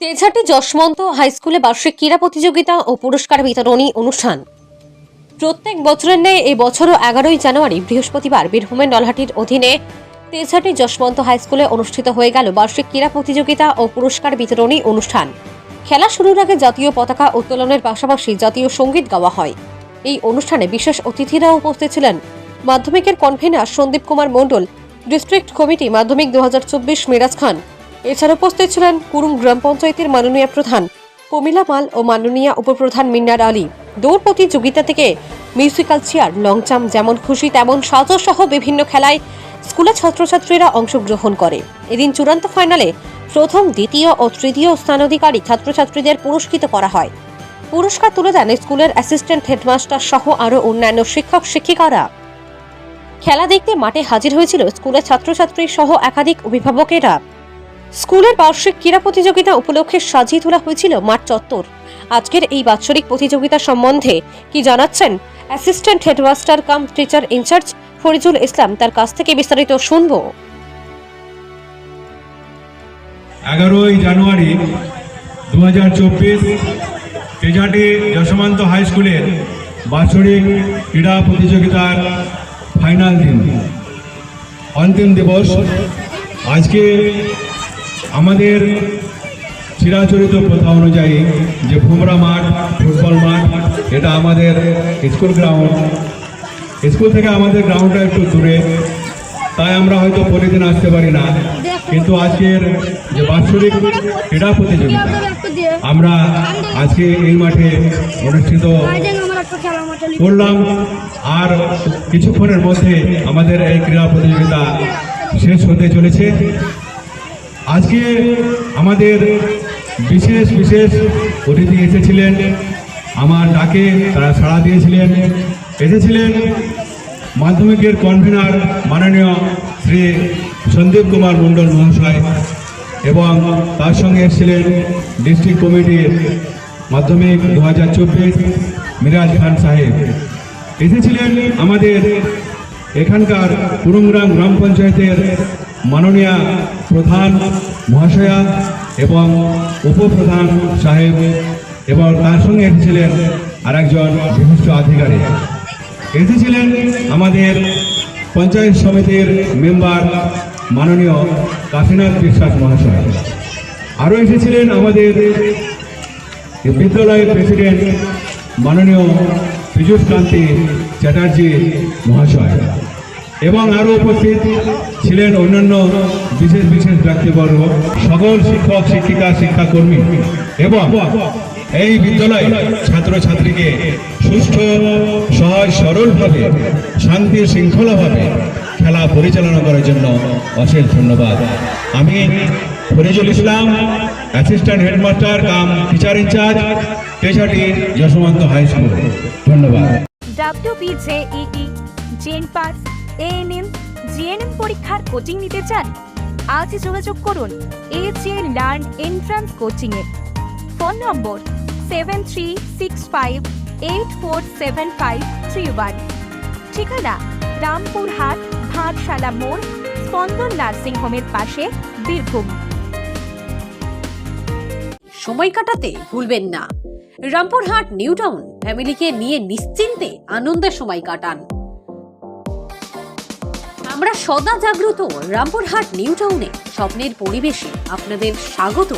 Tejhati Jasmant high স্কুলে বার্ষিক ক্রীড়া প্রতিযোগিতা ও পুরস্কার বিতরণী অনুষ্ঠান। প্রত্যেক বছরের ন্যায় এই বছরও এগারোই জানুয়ারি বৃহস্পতিবার বীরভূমের নলহাটির অধীনে তেজহাটি যশমন্ত হাই স্কুলে অনুষ্ঠিত হয়ে গেল বার্ষিক ক্রীড়া প্রতিযোগিতা ও পুরস্কার বিতরণী অনুষ্ঠান। খেলা শুরুর আগে জাতীয় পতাকা উত্তোলনের পাশাপাশি জাতীয় সংগীত গাওয়া হয়। এই অনুষ্ঠানে বিশেষ অতিথিরা উপস্থিত ছিলেন। মাধ্যমিকের convener Sandip Kumar Mondal, district committee Madhyamik দু মিরাজ খান এছাড়া উপস্থিত ছিলেন কুরুম গ্রাম পঞ্চায়েতের মাননীয় প্রধান কমিলা মাল ও মাননীয় উপপ্রধান মিন্নার আলী। দৌড় প্রতিযোগিতা থেকে মিউজিক্যাল চেয়ার, লং জাম্প যেমন খুশি, তেমন সাজো সহ বিভিন্ন খেলায় স্কুলের ছাত্রছাত্রীরা অংশগ্রহণ করে। এদিন চূড়ান্ত ফাইনালে প্রথম, দ্বিতীয় ও তৃতীয় স্থানাধিকারী ছাত্রছাত্রীদের পুরস্কৃত করা হয়। পুরস্কার তুলে দেন স্কুলের অ্যাসিস্ট্যান্ট হেডমাস্টার সহ আরও অন্যান্য শিক্ষক, শিক্ষিকারা। খেলা দেখতে মাঠে হাজির হয়েছিল স্কুলের ছাত্রছাত্রী সহ একাধিক অভিভাবকেরা। স্কুলের বার্ষিক ক্রীড়া প্রতিযোগিতা উপলক্ষে সাজিয়ে তোলা হয়েছিল মাঠ চত্বর। আজকের এই বাৎসরিক প্রতিযোগিতা সম্বন্ধে কি জানাচ্ছেন assistant headmaster cum teacher incharge Farijul Islam? তার কাছ থেকে বিস্তারিত শুনব। এগারোই জানুয়ারি দু হাজার চব্বিশ তেজাটি যশোমন্ত হাই স্কুলের বাৎসরিক ক্রীড়া প্রতিযোগিতার ফাইনাল দিন। অন্তিম দিবস। আজকে আমাদের চিরাচরিত প্রথা অনুযায়ী যে ভুমরা মাঠ, ফুটবল মাঠ, এটা আমাদের স্কুল গ্রাউন্ড। স্কুল থেকে আমাদের গ্রাউন্ডটা একটু দূরে। তাই আমরা হয়তো প্রতিদিন আসতে পারি না। কিন্তু আজকের যে বাৎসরিক ক্রীড়া প্রতিযোগিতা, আমরা আজকে এই মাঠে অনুষ্ঠিত করলাম। আর কিছুক্ষণের মধ্যে আমাদের এই ক্রীড়া প্রতিযোগিতা শেষ হতে চলেছে। আজকে আমাদের বিশেষ বিশেষ অতিথি এসেছিলেন। আমার ডাকে তারা সাড়া দিয়েছিলেন। এসেছিলেন মাধ্যমিকের কনভেনার মাননীয় শ্রী সন্দীপ কুমার মণ্ডল মহাশয় এবং তার সঙ্গে এসেছিলেন ডিস্ট্রিক্ট কমিটির মাধ্যমিক দু হাজার চব্বিশ মিরাজ খান সাহেব। এসেছিলেন আমাদের এখানকার কুরুমগ্রাম গ্রাম পঞ্চায়েতের মাননীয় প্রধান মহাশয়া এবং উপপ্রধান সাহেব এবং তার সঙ্গে এসেছিলেন আরেকজন বিশিষ্ট আধিকারিক। এসেছিলেন আমাদের পঞ্চায়েত সমিতির মেম্বার মাননীয় কাশীনাথ বিশ্বাস মহাশয়। আরও এসেছিলেন আমাদের বিদ্যালয়ের প্রেসিডেন্ট মাননীয় পীযুষ কান্তি চ্যাটার্জি মহাশয়। এবং আরও উপস্থিত ছিলেন অন্যান্য বিশেষ বিশেষ ব্যক্তিবর্গ, সকল শিক্ষক, শিক্ষিকা, শিক্ষাকর্মী এবং এই বিদ্যালয়ে ছাত্রছাত্রীকে সুষ্ঠ, সহজ, সরলভাবে, শান্তি, শৃঙ্খলাভাবে খেলা পরিচালনা করার জন্য অশেষ ধন্যবাদ। আমি Farijul Islam, assistant headmaster, cum teacher incharge পেশাটি Yashwant high school. ধন্যবাদ। জেন পাস এএনএম জিএনএম পরীক্ষার কোচিং নিতে চান? আজই যোগাযোগ করুন A J learn entrance coaching A. Phone number seven three six five eight four seven five three one ঠিকানা রামপুরহাট, ভাটশালা মোড়, স্পন্দন নার্সিং হোমের পাশে, বীরভূম। সময় কাটাতে ভুলবেন না। রামপুরহাট, নিউ টাউন, ফ্যামিলিকে নিয়ে নিশ্চিন্তে আনন্দের সময় কাটান। আমরা সদা জাগ্রত রামপুরহাট নিউ টাউনে। স্বপ্নের পরিবেশে আপনাদের স্বাগত